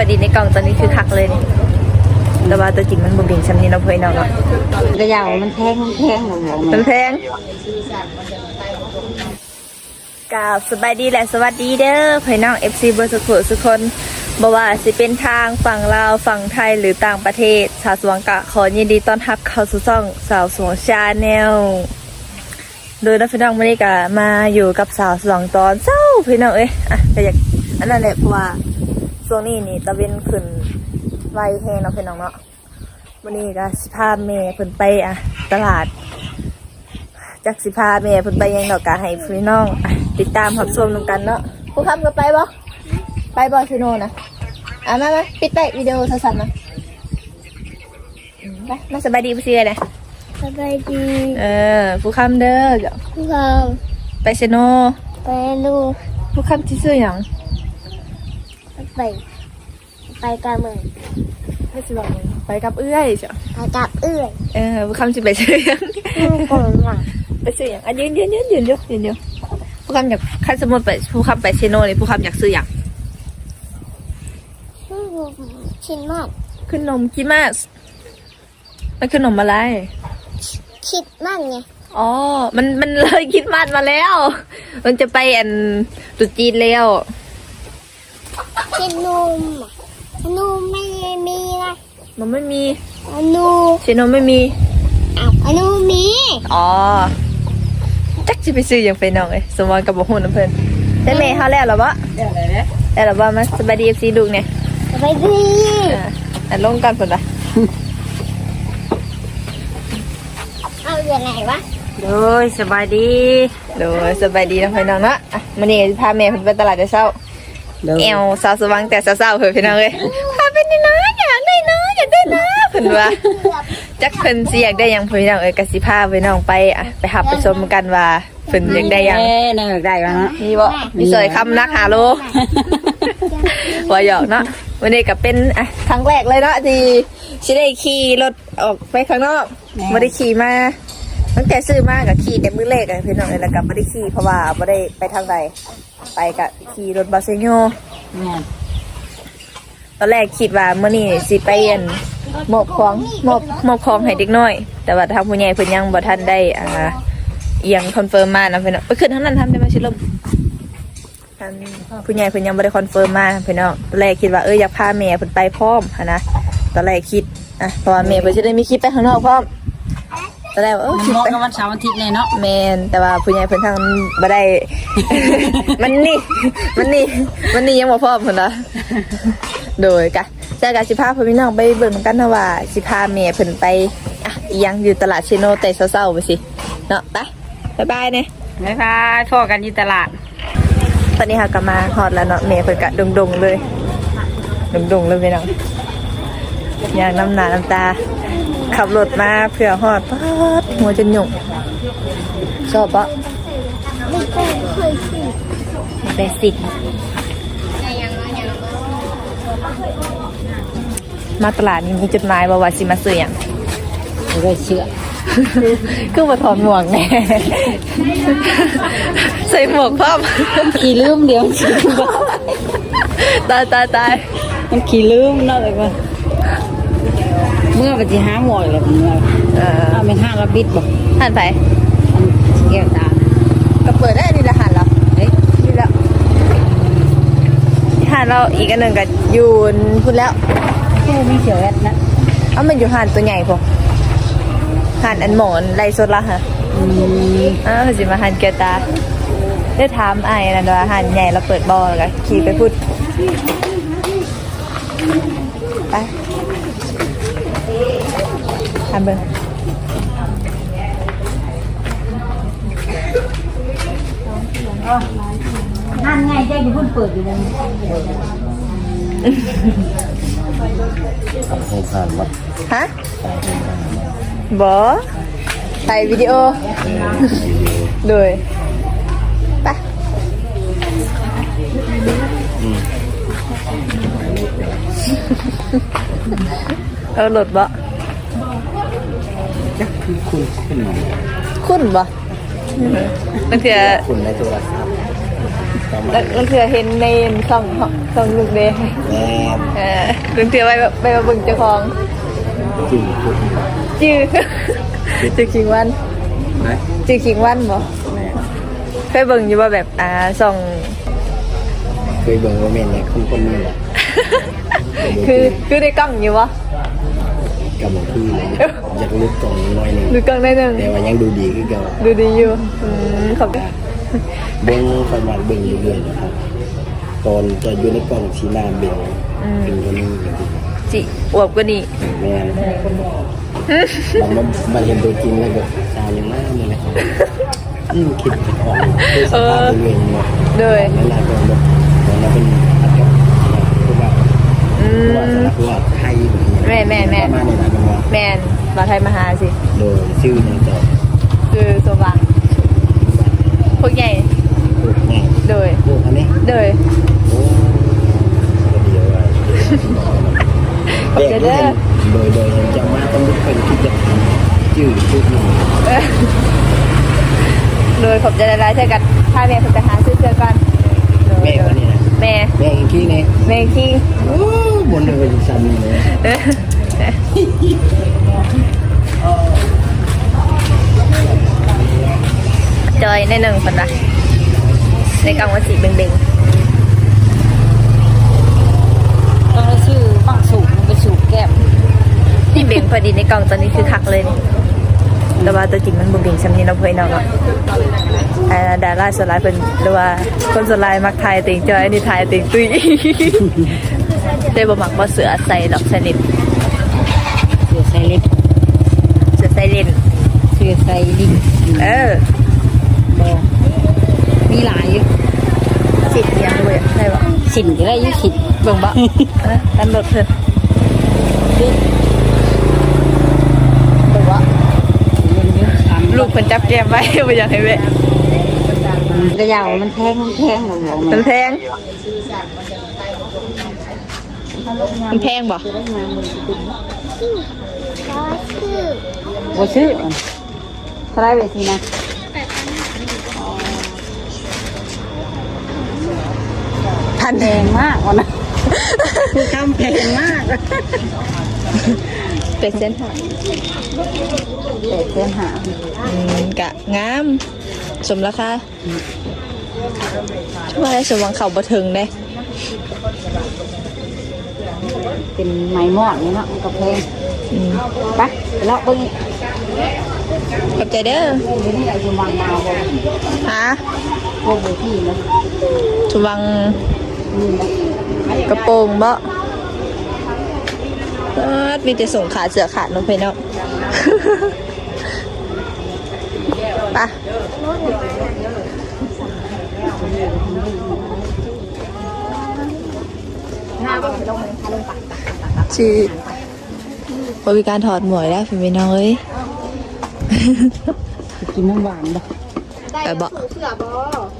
พอดีในกล่องตอนนี้คือคักเลยนี่แต่ว่าตัวจริงมันบ่เบิ่งชั้นนี้เนาะเพื่อนเนาะเนาะกระยาวมันแพงมันแพงหนูบอกมันแพงกราบสบายดีและสวัสดีเด้อพี่น้อง FC เบอร์สุขุสุกคนบ่ว่าสิเป็นทางฝั่งลาวฝั่งไทยหรือต่างประเทศ สาวสวงกะขอยินดีต้อนรับเข้าสู่ช่องสาวสวงชาแนล โดยนักพี่น้องวันนี้ก็มาอยู่กับสาวสองตอนเศร้าพี่น้องเอ้ยอะก็อยากอันนั้นแหละเพราะว่า ช่วงนี้นี่ตะเวนขึ้นไวแฮงเนาะพี่น้องเนาะวันนี้ก็สิพาเมย์เพิ่นไปอะตลาด จักสิพาเมย์เพิ่นไปยังดอกกะให้พี่น้องอะติดตามรับชมนำกันเนาะผู้คำก็ไปบ่ไปบ่ชิโนนะอะมามาปิดไปวิดีโอสั้นๆนะอืมไปมาสบายดีผู้เสียนะสบายดีเออผู้คำเด้อเดี๋ยวเราไปชิโนไปดูผู้คำที่ซื้อหยัง ไป ไปกับมือให้สิบอกมึงไปกับเอื้อยจ้ะไปกับเอื้อยเออผู้คำสิไปซื้อหยังลูกผมหลังไปซื้อหยังอะยืนยืนยืนยืนยืนยืนยืนผู้คำอยากคันสมมติไปผู้คำไปเชโนนี่ผู้คำอยากซื้อหยังชินมากขนมกิมาสมันขนมอะไร คิดมากไงอ๋อ มันมันเลยคิดมาสมาแล้ว มันจะไปอันตรุษจีนแล้ว คิดนุ่มนุ่มไม่มีนะมันไม่มีนุ่มเชโนไม่มีอ้าวนุ่มมีอ๋อจักจะไปซื้อหยังไปน้องเอ้ยสมวันกับบ่ฮู้น้ำเพิ่นได้แม่เฮาแล้วเหรอบ่เดี๋ยวอะไรนะแล้วเหรอบ่มาสบายดี FC ลูกเนี่ยสบายดีอ่าอันลงกันเพิ่นล่ะเอาอย่างไรวะโดยสบายดีโดยสบายดีนะพี่น้องเนาะอะมื้อนี้พาแม่เพิ่นไปตลาดแต่เช้า เดี๋ยวแอวสาวสว่างแต่เช้าๆเพิ่นพี่น้องเอ้ยพาไปนี่นะอยากได้นะอยากได้นะเพิ่นว่าจักเพิ่นสิอยากได้หยังพี่น้องเอ้ยก็สิพาพี่น้องไปอะไปหับไปชมกันว่าเพิ่นอยากได้หยังเอ๊ะน่าอยากได้บ้างนะมีบ่มีสวยคำนักหาโลว่าหยอกเนาะวันนี้ก็เป็นอะครั้งแรกเลยเนาะที่ชิได้ขี่รถออกไปข้างนอกไม่ได้ขี่มาตั้งแต่ซื้อมากับขี่แต่มือเลกอะพี่น้องเลยแล้วก็ไม่ได้ขี่เพราะว่าไม่ได้ไปทางใด ไปกับขี่รถบาเซโยแม่นตอนแรกคิดว่าเมื่อนี้สิไปเอ็นมอบของมอบมอบของให้เด็กน้อย แต่ว่าทางผู้ใหญ่เพิ่นยังบ่ทันได้อ่าเอียงคอนเฟิร์มมานะพี่น้องไปขึ้นทางนั้นทำได้ไหมชิลมทางผู้ใหญ่เพิ่นยังไม่ได้คอนเฟิร์มมาพี่น้องตอนแรกคิดว่าเอออยากพาแม่เพิ่นไปพร้อมหั้นนะตอนแรกคิดอะเพราะว่าแม่เพิ่นจะได้มีคลิปไปข้างนอกพร้อมต อนแรกว่าเออมันคิดเหมาะไปกับวันเสาร์อาทิตย์เลยเนาะแมนแต่ว่าผู้ใหญ่เพิ่นทางบ่ได้ มันนี่ มันนี่ มันนี่ยังบ่พร้อมพุ่นนะโดยกะแต่กะสิพาพี่น้องไปเบิ่งกันนะว่าสิพาแม่เพิ่นไปอะอีหยังอยู่ตลาดเชโนแต่เช้าๆไปสิเนาะไปบ๊ายบายเน่ ไม่พาพ่อกันที่ตลาด ตอนนี้ค่ะก็มาฮอดแล้วเนาะเมย์เพิ่นกะดงๆเลยดงๆเลยพี่น้องอย่างน้ำหนาน้ำตา ขับรถมาเพื่อฮอดป๊าดหัวจนหยุ่งชอบปะไม่เคยซื้อไปสิมาตลาดนี้มีจุดหมายบอกว่าสิมาซื้ออย่างไม่ได้เชื่อคือมาถอนหมวกแน่ใส่หมวกพร้อมขี่ลืมเดี๋ยวตายตายตายมันขี่ลืมเนาะเลยว่า เมื่อไปที่หาหมอยเลยเมื่อเออเอาเป็นห้าระบิดบอกหันไปแก้วตาก็เปิดได้นี่ละหันแล้วเฮ้ยนี่แล้วหันเราอีกอันหนึ่งก็อยู่พุ่นแล้วผู้มีเขียวแอดนะเอ้ามันอยู่หันตัวใหญ่พอหันอันหมอนไรสดละฮะอืมอ้าวสิมาหันเกียวตาได้ถามไอ้นั่นว่าหันใหญ่เราเปิดบอลแล้วก็ขี่ไปพูดไป ทำเบิ้งนั่นไงใจอยู่พุ่นเปิดอยู่เลยโครงการวัดฮะบอถ่ายวิดีโอเลยไปเออหลดบ่คุณขึ้นมาคุ้นบ่นั่นคือคุณในโทรศัพท์เข้ามาแล้วแล้วเถื่อเห็นในช่องช่องลูกเด้แม่เออลุงเถื่อไปแบบไปมาเบึงเจ้าของจริงทุกจื้อจื้อขิงวันนะจื้อขิงวันบ่แม่เคยเบิ่งอยู่ว่าแบบอ่าช่อง เคยเบิ่งว่าแม่เนี่ยคนคนนี้แหละคือคือในกล้องอยู่วะ กำลังคือเลยอยากลุกกล่องน้อยหนึงดูกล้องได้หนึ่งแต่ว่ายังดูดีคือเก่าดูดีอยู่อืมขอบคุณเบิ่งประมาณเบิ่งเรื่อยๆนะครับ ตอนจะอยู่ในกล่องสีหน้าเบิ่งเป็นคนนี้เลยจิอวบกว่านี้แม่บางมันเห็นตัวจริงแล้วก็ชาอย่างนั้นเลยนะครับอืมคิดออกคือสภาพเรื่อยๆเนาะเลยนั่นแหละก็แบบตอนนั้นเป็นอาจจะคือว่า อืคือว่ามสารพัดไทยแบบนี้แม่แม่แม่ ประมาณนี้นะเป็นว่าแมนมาไทยมาหาสิ โดยชื่อเนี่ยจะคือสว่างพวกใหญ่พูดง่ายโดยพูดอันนี้โดยโอ้ก็ดีว่าขอบใจเด้อโดยโดยจะมาต้องลุกเป็นที่จะทำชื่อชื่อหนึ่งเออโดยขอบใจหลายๆเช่นกันถ้าแม่ผมจะหาซื้อเสื้อกันโดยแม่คนนี้นะ แม่แม่อีกที่นี่แม่คิงโอ้บนเลยเป็นสามีเลยเออจอยในหนึ่งคนละในกลางวันสีเบ่งต้องได้ชื่อปังสูบมันไปสูบแก้มๆที่เบ่งพอดีในกล่องตอนนี้คือคักเลยนี่ แต่ว่าตัวจริงมันบ่เบ่งซ้ำนี่เราะเพื่อนน้องอะอ่าดาราส่วนหลายเป็นหรือว่าคนส่วนหลายมักทายติงจอยนี่ทายติงตุ้ยเต้บ่มักบ่เสือใส่ดอกสนิทเสือใส่เล็บเสือใส่เลนเสือใส่ลิงเออบอมีหลายอยู่สิยังเลยได้บ่ สินก็ได้อยุสินเบิ่งบ่ เอออันรถเพิ่นเบิ่งบ่ ลูกเพิ่นจับแก้มไว้บ่อยากให้แวะกระยาวมันแทงมันแทงหรอกมันแพงมันแพงบ่ก็คือบ่ซื้อเท่าไรเวทีนะพันแพงมากวะนะคือคำแพงมาก เป็ดเส้นหาแต่เส้นหาอืมกะงาม สมราคาช่วยให้สมหวังเขาบ่ถึงเด้เป็นไม้มอดนี่เนาะมันกับแพงอืมไปไปเลาะเบิ้งนี่ขอบใจเด้อเดี๋ยวนี้ไอ้สมวังมาบ่หาพวกเบที่นะสมหวังนี่นะกระโปรงบ่ เอิ้นมีแต่ส่งขาเสือขาดน้องเพนเนาะไปชื่อบริการถอดหมวยได้พี่น้องเอ้ยไปกินน้ำหวานบ่ไปบ่เสือบอ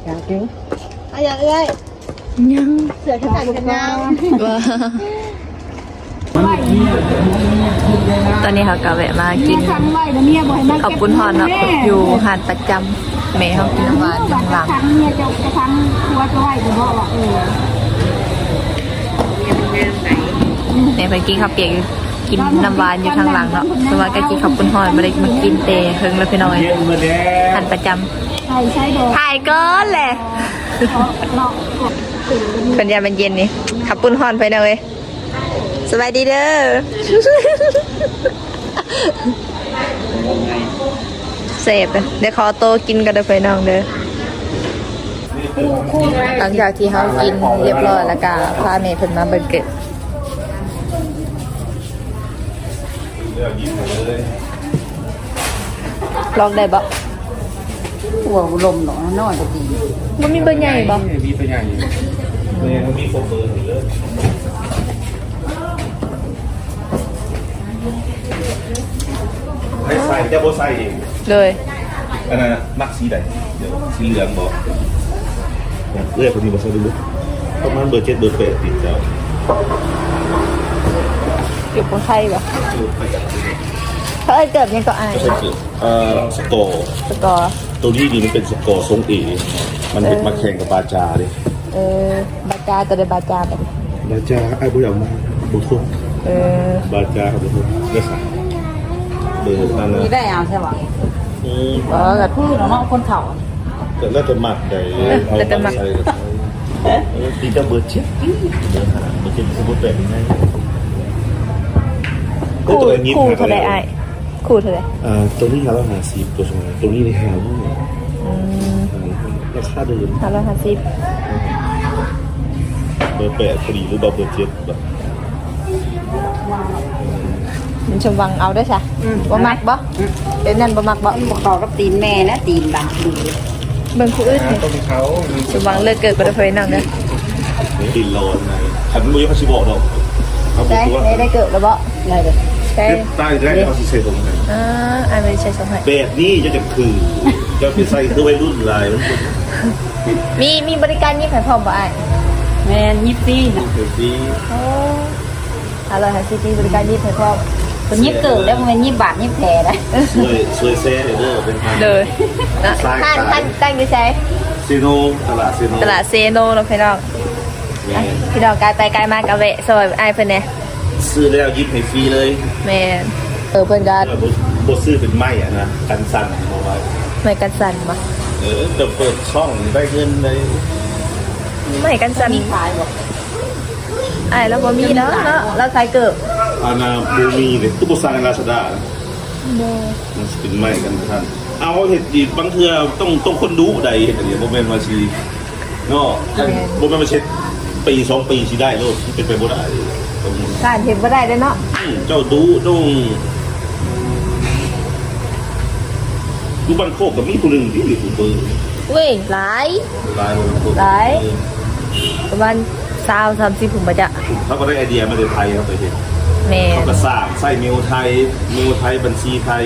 อยากกินอะไรเอ้ยยังเสือขนาดกันน้ว่า ตอนนี้เขาก็แวะมากินำทำไว้แล้วเมียบ่อยมากขอบคุณฮอนเนาะอยู่หาดประจำแม่เขากินน้ำหวานข้างหลังทั้งเมียจะกระทั่งตัวจะไหวจะบอกว่าเออแม่ไปกินข้าวเปียกอยู่กินน้ำหวานอยู่ทางหลังเนาะแต่ว่าก็กินขอบคุณฮอนไม่ได้มากินเตะเฮิงแล้วพี่น้อยหาดประจใช่ใช่โดนำถ่ายก้อนแหละเราเป็นยามเป็นเย็นนี่ขับปุ้นฮอนไปหน่อย สบายดีเด้อเสพเลยเดี๋ยวขอโตวกินกันเด้อไปน้องเด้อหลังจากที่เขากินเรียบร้อยแล้วก็พาเมย์เพิ่นมาเบิร์เกตลองได้บ่หัวลมหนอน้อยก็ดีมันมีเบอร์ใหญ่บ่มีตัวอย่างอยู่เนี่ยมันมีโฟมเบอร์อยู่เลย ให้ใส่จะโบใส่เองเลยอันนั้นน่ะมักสีใดเดี๋ยวสีเหลืองบอกเลือกคนนี้มาใส่ดูลูกประมาณเบอร์เจ็ดเบอร์แปดติดเจ้าอยู่บนไทยบ่เขาเอ้ยเกิดยังก็อายก็ใส่เกิดเอ่อสกอร์สกอร์ตัวนี้นี่มันเป็นสกอร์ทรงเอมันเป็นมาแข่งกับบาจาดิเออบาจาตัวเดบาจาแบบ บาจาไอ้บุญยามาบุทุกเออบาจาครับบุทุกเนี่ยค่ะเบอร์นั่นมีนะได้เอาใช่ป่ะอืมเออกับพูดเนาะคนเฒ่าแต่แล้วแต่หมักใดเอามาใส่ตีจะเบอร์เจ็ดเบอร์ห้าเบอร์เจ็ดสมมติแบบนี้ไงคู่คู่เท่าไรไอ้ายคู่เท่าไรอ่าตัวนี้หาร้อยห้าสิบตัวสองตัวนี้ในหาลูกอืมราคาเดิมห้าร้อยห้าสิบเบอร์แปดพอดีหรือเบอร์เบอร์เจ็ดแบบ มันชมวังเอาได้ใช่บ่มักบ่เป็นนั่นบ่มักบ่บ่เข้ากับตีนแม่นะตีนบังดีเบิ่งคู่อื่นนี่ต้องเขาชมวังเลิกเกิดบ่ได้เผยนั่งเด้อดินร้อนไงขันมือเขาชิบอกเราเขาบอกได้ว่าได้ได้เกิดแล้วบ่ได้เลยได้ใต้ได้เขาสิเซตรงไหนอ่าอันไม่ใช่สมัยแบบนี้จะจะคือจะเป็นใส่คือวัยรุ่นลายมันเป็นมีมีบริการยี่ไผ่พร้อมบ่ไอ้ายแม่ยิบซี่น่ะเดี๋ยวนี้โอ้ อร่อยค่ะซีจีบริการยี่ไผ่พร้อมคนยิบเกิดแล้วมันยิบบาทยิบแผลได้ช่วยช่วยแซ่เลยเด้อเป็นทางเลยนะท่านท่านตั้งอยู่ใช้ซีโนตลาดซีโนตลาดเซโนเนาะพี่น้องแม่พี่น้องกายไปกายมากะเวะซอยไอ้ายเพิ่นแหน่ซื้อแล้วยิบให้ฟรีเลยแม่นเออเพิ่นก็แล้วบดซื้อเป็นไม้อะนะกันสั่นเอาไว้ไม่กันสั่นบ่เออจะเปิดช่องได้เงินเลยไม่กันสั่นมีขายบ่ ไอ้ายแล้วบ่มีเนาะเนาะเราขายเกิบอาณาบูมีเลยตู้บุษราในราชดามันสิเป็นไม้กันท่านเอาเห็ดดีบางเทื่อต้องต้องคนดูใดเห็ดอันนี้โมเมนต์มาชีเนาะโมเมนต์มาเช็ดปีสองปีสิได้โลดมันเป็นไปบ่ได้ต้องการเห็นบ่ได้เด้อเนาะอืมเจ้าดูต้องดูบันโคกกับมีผู้หนึ่งที่อยู่เบอร์เว้ยหลายลายบันโคกหลาย ประมาณ20 30ผมบ่จะเขาก็ได้ไอเดียมาจากไทยครับไปเห็นแม่เขานก็สร้างไส้เมลไทยเมลไทยบัญชีไทย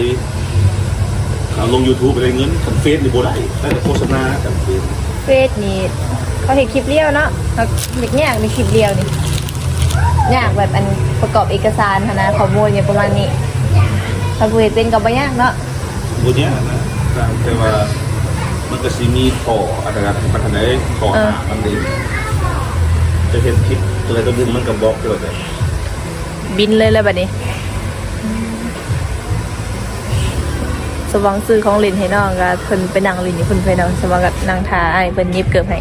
เอาลง YouTube ไปได้เงินคันเฟซนี่บ่ได้ได้แต่โฆษณากับเฟซเฟซนี่เขาเห็นคลิปเลี้ยวเนาะเขาเด็กยากในคลิปเลี้ยวนี่ยากแบบอันประกอบเอกสารหั้นนะข้อมูลอย่างประมาณนี้ถ้าผู้เห็นเป็นกับบ่ยากเนาะบนเนี้ยนะแต่ว่ามันก็สิมีขออะไรนะพัฒนาขอหามันเอง จะเห็นคลิปตัวอะไรตัวหนึงมันก็บล็อกด้วยแต่บินเลยเลยแบบนี้ สว่างซื้อของเลินให้น้องก็เพิ่นไปนั่งเลินอยู่เพิ่นไปนั่งสว่างก็นั่งทาไอ้ายเพิ่นหยิบเกือบให้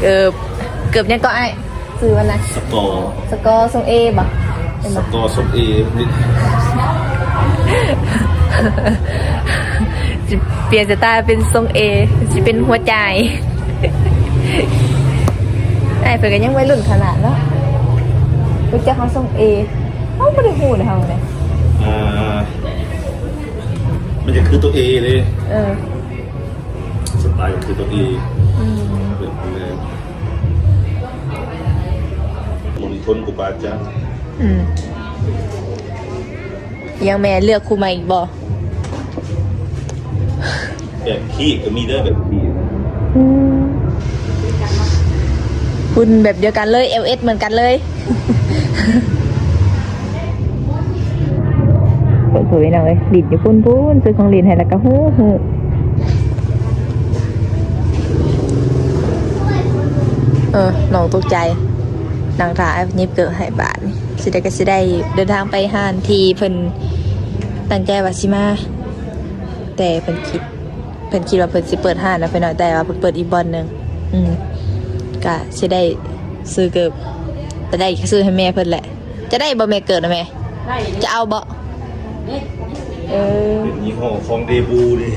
เกือบเกือบเนี่ยงก็ไอ้ายซื้อวันนะสกอร์สกอร์ทรงเอบ่เห็นสบ่กอร์สมเอนี่สิเปลี่ยนสไตล์เป็นทรงเอสิเป็นหัวใจ ไอ้เพิ่นก็ยังวัยรุ่นขนาดเนาะรู้จักเขาทรงเอเฮาบ่ได้ฮู้นะเฮาเนี่ยอ่ามันจะคือตัวเอเลย เออสไตล์คือตัวเออืมแบบนี้เลยมณฑลกุบาจ้าอืมยังแม่เลือกครูใหม่อีกบ่แบบขี้ก็มีเด้อแบบขี้ คุณแบบเดียวกันเลย LS เหมือนกันเลยเปิดเผยหน่อยดิดอยู่พุ่นพุ่นซื้อของลินให้แล้วก็ฮู้ฮู้เออน้องตกใจนางถาไอ้ยิบเกิดให้บาทนี่สิได้ก็สิได้เดินทางไปห้านที่เพิ่นตั้งใจว่าสิมา แต่เพิ่นคิดเพิ่นคิดว่าเพิ่นสิเปิดห้านนะเพิ่นน้อยแต่ว่าเพิ่นเปิดอีกบอนหนึงอืม ก็สิได้ซื้อเกิบแต่ได้ซื้อให้แม่เพิ่นแหละ จะได้บ่แม่เกิดนะแม่ได้จะเอาบ่นี่เออเป็นยี่ห้อของเดบูดิ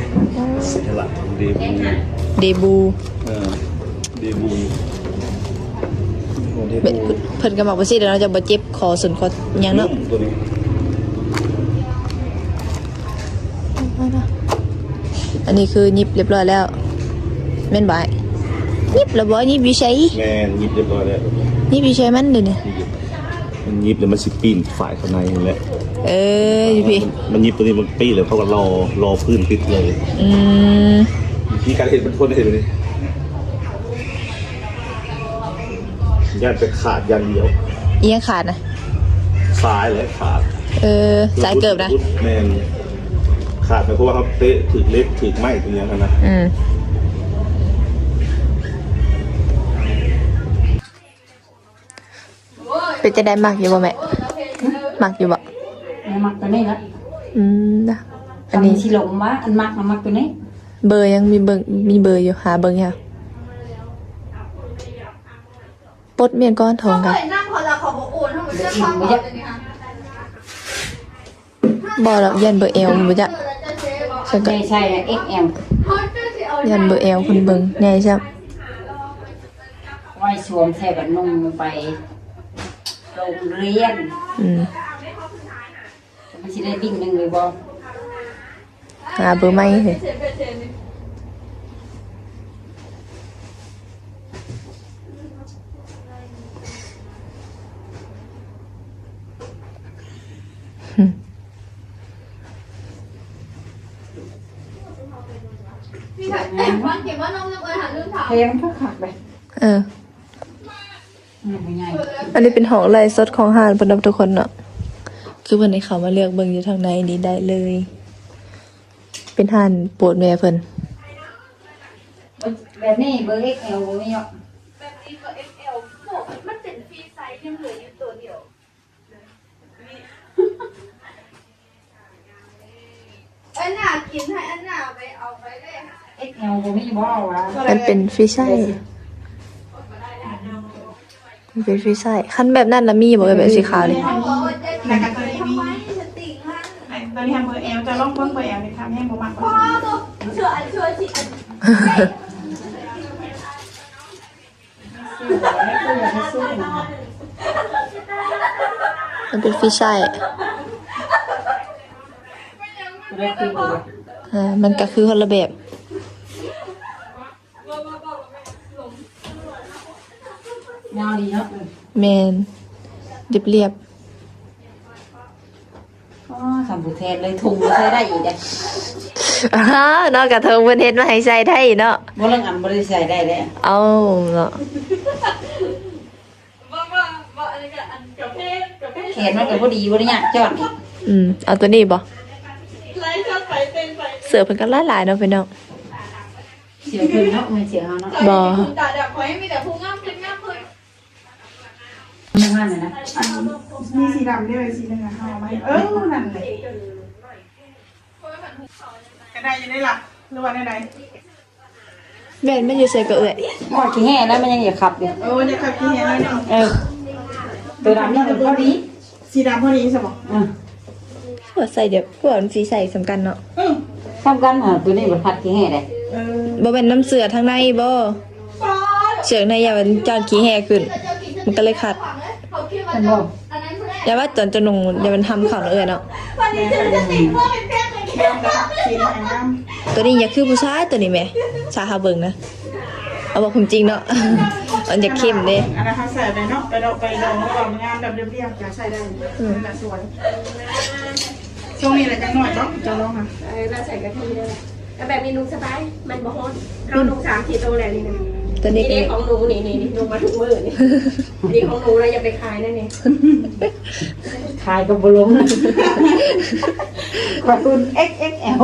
สัญลักษณ์ของเดบูเดบูเออเดบูของเดเพิ่นบูเพิ่นก็บอกว่าสิเดี๋ยวเราจะบ่เจ็บคอส่วนคอหยังเนาะตัวนี้อันนี้คือยิบเรียบร้อยแล้วแม่นบ่าย ยิบแล้วบ่ยิบอยู่ใช้แมนยิบเรียบร้อยแล้วยิบอยู่ใช้มันเดี๋ยวนี้มันยิบแล้วมันสิปีนฝ่ายข้างในนั่นแหละเอออยู่พี่มันยิบตัวนี้มันปีนแล้วเขาก็รอรอพื้นติดเลยอืมวิธีการเห็นมันคนเห็นเลยย่านจะขาดอย่างเดียวอีหยังขาดนะซ้ายและขาด เออสายเกิบนะแมนขาดไปเพราะว่าเขาเตะถือเล็กถือไม้ตรงนี้ยนะอืม เป็นจะได้มากอยู่บ่แม่มากอยู่บ่มันมักตัวนี้ละอืมนะอัอันนนี้นี้สิหลงวะอันมักนะมักตัวนี้เบอร์ยังมีเบอร์มีเบอร์อยู่หาเบอร์ยังปลดเมียนก้อนทองกันเดี๋ยวอิ่มบ่ยะบอแล้วยันเบอร์เอลบ่จะฉันก็ไม่ใช่นะ XL ยันเบอร์เอลคุณเบิ่งแน่ใช่ไว้สวมใส่บัดนุ่มไป โรงเรียนอืมมันสิได้ดิ่งหนึงเลยบ่หาเบอร์ไม่เลยหึเฮ้ยมันก็ขักไป เออมันบ่ใหญ่ อันนี้เป็นของไลฟ์สดของหานเพนนับทุกคนเนาะคือเพิ่นให้เขามาเลือกเบิ่งอยู่ทางในนี้ได้เลย เป็นหานโปรดแม่เพิ่นแบบนี้เบอร์ XL บ่มีเนาะอันน่ะกินให้อันน่ะไปเอาไปได้ค่ะ XL บ่มีบ่วะมันเป็นฟรีไส้มัน เป็นฟรีไส้คันแบบนั้นนะมีบ่แบบสีขาวนี่เขาบอกว่าจะกินไปทำไมสติงมันไอ้ตอนนี้ทำเบอร์เอลจะลองเบิ้งเบอร์เอลในทำให้บ่มากกพ่อว่าตัวเชื่ออันเชื่อสิอันมันเป็นฟรีไส้บ่ได้คือบ่อ่ามันก็คือคนละแบบ ยาวดีเนาะแมนเรียบเรียบอ๋อสำบุแทนเลยถุงบ่ใช้ได้อีกเด้ๆอ้าวนอกจากเธอเพิ่นเฮ็ดมาให้ใส่ได้เนาะบ่เรื่องอันบ่ได้ใช้ได้เลยเอาเนาะแขนมันก็บ่ดีบ่ได้ยากจอดอีกอืมเอาตัวนี้บ่เสือเพิ่นก็หลายๆเนาะพี่น้อง เสียเพิ่นเนาะมันเสียเฮาเนาะ บ่คุณตาเด็กคอยมีแต่พุงงามพลิกงามเพิ่น ไม่ว่าน่ะนะอันมีสีดำด้วยสีเหลืองเอาไหมเออนั่นเลยก็ได้ยังได้หลักหรือว่าได้ไหนแม่นมันอยู่ใส่ก็เอ้ยหอดขี้แห่แล้วมันยังอย่าขับอยู่เออจะขับกี่เห็นแล้วเนี่ยเออตัวดำนี่มันพอดีสีดำพอดีใช่ปะอะพวกใส่เดี๋ยวพวกมันสีใส่สำคัญเนาะอืมทำกันอะตัวนี้บ่พัดขี้แห่ได้เออบ่เป็นน้ำเสือทางในบ่เสือในอย่ามันจอนขี้แห่ขึ้น มันก็เลยขัด เขาคิดว่าเพิ่นบ่อันนั้นคืออย่าว่าจนจะนงอย่ามันทำเขาเอ้ยเนาะวันนี้ฉันจะติดว่าเป็นแค่ไหนดำกับสีแดงดำตัวนี้อย่าคือผู้ชายตัวนี้แหม่ชาฮาเบิงนะเอาบอกผมจริงเนาะมันจะเข้มเด้อันนั้นเขาใส่ไปเนาะไปดอกไปดองแล้วก็งามแบบเรียบๆจะใส่ได้นั่นแหละสวยช่วงนี้อะไรกันหน่อยเนาะจะลองค่ะเออเราใส่กะทิได้เลยแต่แบบนี้นุ่งสบายมันบ่ฮ้อนเรานุ่งสามขีดตรงแล้วนี่นะ ตัวนี้นี่ก็นี่ของหนูนี่นี่นี่นุ่งมาทุกมือนี่นี่ของหนูเราอย่าไปขายนั่นนี่ขายก็บ่ลงขอบคุณ XXL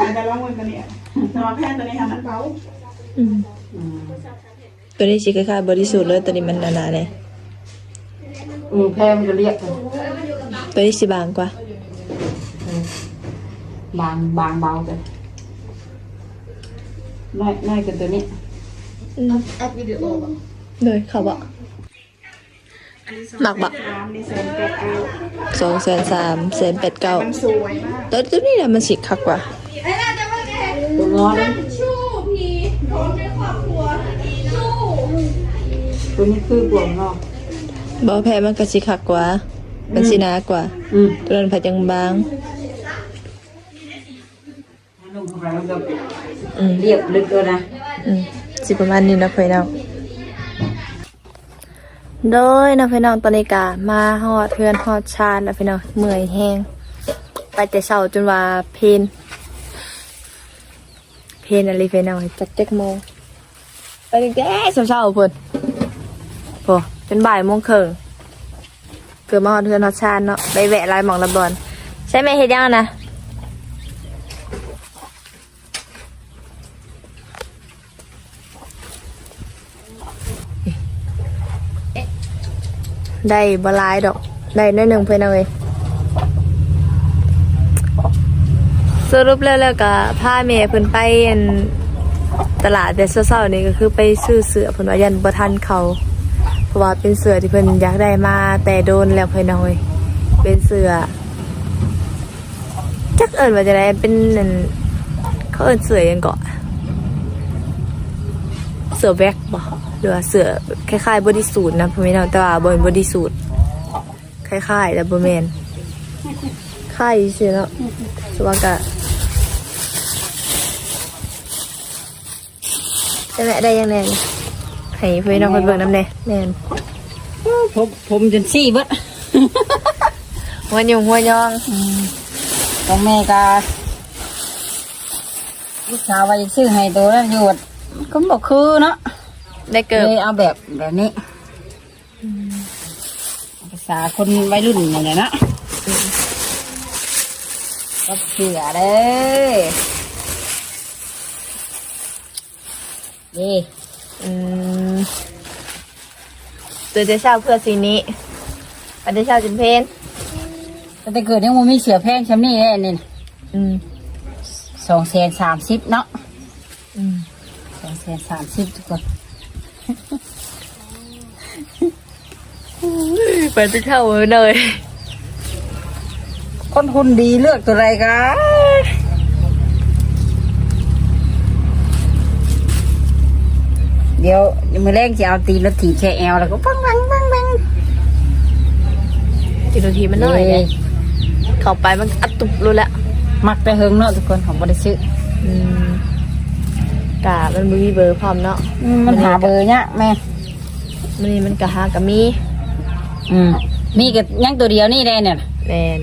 อาจจะลองมือกันเนี่ยแต่ว่าแพทย์ตัวนี้ทำมันเบาอืมตัวนี้สิคล้ายๆบริสุทธิ์เลยตัวนี้มันหนาๆเลยอืมแพมก็เรียกกันตัวนี้สิบางกว่า บางบางเบากันน้อยน้อยกันตัวนี้ อืมเลยเขาบอกหมักบะน้ำในแสนแปดเก้าสองแสนสามแสนแปดเก้ามันสวยมากตัวตัวนี้แหละมันสิคักกว่าไอ้น่าจะว่าไงตัวงอนะชู้พีคนในครอบครัวชู้ตัวนี้คือบวงเนาะบอแพ้มันก็สิคักกว่า มันสิหนากว่าอืมตัวนั้นผัดยังบางลงเข้าไปมันก็อืมเรียบลึกเลยนะอืม สิประมาณนี้นะพี่น้องโดยนะพี่น้องตอนนี้กามาฮอดเทือนฮอดชาญนะพี่น้องเมื่อยแห้งไปแต่เช้าจนว่าเพนเพนอะไรพี่น้องจักจักโมงไปตั้งแต่เช้าๆพุ่นโอ้จนบ่ายโมงครึ่งเพื่อมาฮอดเทือนฮอดชาญเนาะไปแวะลายหมองละบอนใช่ไหมเฮ็ดยังนะ ได้บลายดอก ได้น้อยหนึ่งเพื่อนเอาเลยสรุปแล้วแล้วก็พาแม่เพิ่นไปอันตลาดแต่เช้าๆนี่ก็คือไปซื้อเสือเพิ่นว่ายันบ่ทันเขาเพราะว่าเป็นเสือที่เพิ่นอยากได้มาแต่โดนแล้วเพิ่นเอาเว้ยเป็นเสือจักเอิ้นว่าจะได้เป็นนั่นเขาเอิ้นเสือยังเกาะเสือแบ็คบ่ หรือว่าเสื้อคล้ายๆบอดี้สูทนะพ่อแม่น้องแต่ว่าบ่เป็นบอดี้สูทคล้ายๆแต่บ่แม่นคล้ายซื่อเนาะแต่ว่าก็จะแม่ได้ยังแน่นี่ให้พ่อแม่น้องเพิ่นเบิ่งนำแน่แม่นผมผมจนซี่เบิดหัวหยงหัวยองของแม่ก็ลูกสาวว่าจะซื้อให้ตัวนั้นอยู่ก็บอกคือเนาะ ได้เกิบเลยเอาแบบแบบนี้ภาษาคนวัยรุ่นนี่แหละเนาะก็เสือเด้อนี่อืมตัวจะเช่าเพื่อสีนี้ปันจะเช่าจนเพนตั้งแต่เกิดยังบ่มีเสือแพงชำนี่แน่นี่อืมสองแสนสามสิบเนาะอืมสองแสนสามสิบทุกคน ปันจะเช่าเลย คนทุนดีเลือกตัวไรกันเดี๋ยวมือแรกจะเอาตีรถถีบแช่แอลแล้วก็ปังปังปังปังทีนาทีมันน้อยเลยเข้าไปมันอัดตุบรู้แล้วมักแต่เฮิงเนาะทุกคนของบริษัทอืม กะมันบ่มีเบอร์พร้อมเนาะมันหาเบอร์เนี่ยแม่ มันนี่มันกะหากับมีอืมมีกับยังตัวเดียวนี่ได้เนี่ยแมน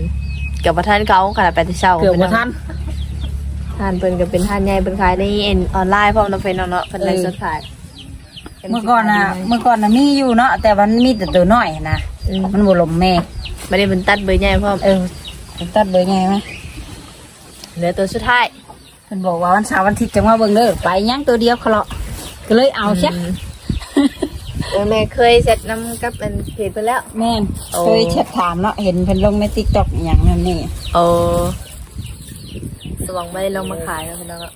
กับประธานเขาขนาดไปจะเช่าเกือบบ่ทันทานเพิ่นก็เป็นทานใหญ่เป็นขายในเอ็นออนไลน์พร้อมเนาะเฟนเนาะเนาะเพิ่นไลฟ์สดขายเมื่อก่อนน่ะ เมื่อก่อนน่ะมีอยู่เนาะแต่มันมีแต่ตัวน้อยนะอืมมันบ่ลมแม่ไม่ได้เป็นตัดเบอร์ใหญ่พร้อมเออตัดเบอร์ไงไหมเหลือตัวสุดท้าย เพิ่นบอกว่าวันเสาร์วันอาทิตย์จะมาเบิ่งเด้อไปยังตัวเดียวเขาเลาะก็เลยเอาใช่เออแม่เคยเสร็จน้ำกับเป็นเพจไปแล้ว แม่นโอ้ เคยแชทถามเนาะเห็นเพิ่นลงใน TikTok อหย่างนั้นนี่โอ้สว่างไม่ได้ลงมาขายแล้วพี่น้องอะ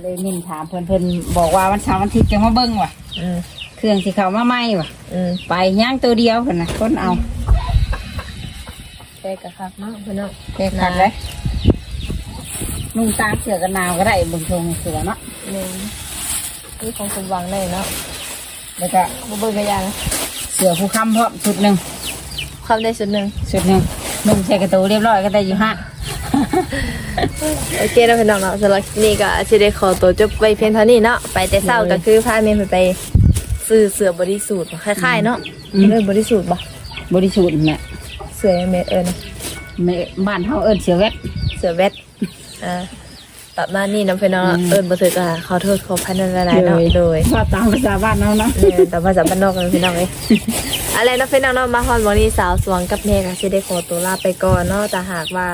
เลยมินถามเพิ่นเพิ่นบอกว่าวันเสาร์วันอาทิตย์จะมาเบิ่งว่ะ อืมเครื่องสิเข้ามาใหม่ว่ะ อืมไปย่างตัวเดียวเพิ่นน่ะคนเอาแค่กระคักเนาะพี่น้องแค่ขัดเลย นุ่งตามเสื้อกันหนาวก็ได้เบิ่งทรงเสือเนาะหนึ่งนี่ของสมหวังเลยเนาะแล้วก็บ่เบิ่งกระยานะเสือผู้ค้ำพร้อมชุดหนึ่งความได้สุดหนึ่งชุดหนึ่งนุ่งใส่กระตูเรียบร้อยก็ได้อยู่ห้าโอเคนะพี่น้องเนาะสำหรับคลิปนี้ก็สิได้ขอตัวจบไปเพียงเท่านี้เนาะไปแต่เช้าก็คือพาเมย์ไปซื้อเสื้อบริสุทธิ์คล้ายๆเนาะเอิ้นบริสุทธิ์บ่บริสุทธิ์เนี่ยเสื้อยังเมเอิ้นแม่บ้านเฮาเอิ้นเสือแวดเสื้อเวท อ่าประมาณนี้เนาะพี่น้องอืมเอิ้นบ่ถึกอะขอโทษขออภัยนั่นหลายๆเนาะโดยว่าตามภาษาบ้านเฮาเนาะเนี่ยแต่ภาษาบ้านนอกกันพี่น้องเอ้ยอะไรเนาะพี่น้องเนาะมาฮอนวันนี้สาวสวงกับเมย์ค่ะสิได้ขอตัวลาไปก่อนเนาะแต่หากว่า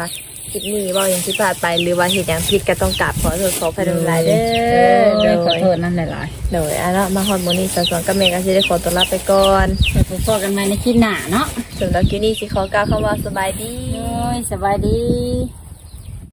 คลิปนี้เว่าอย่างที่ผ่านไปหรือว่าเหตุอย่างผิดก็ต้องกราบขอโทษขออภัยหลายๆเด้อโดโดยขอยโทษนั่นหลายโดยอะเนาะมาฮอนวันนี้สาวสวงกับเมย์ก็สิได้ขอตัวลาไปก่อนๆแล้วพบกันใหม่ในคลิปหน้าเนาะสำหรับคลิปนี้สิขอกล่าวคำว่าสบายดีโอ้ยสบายดี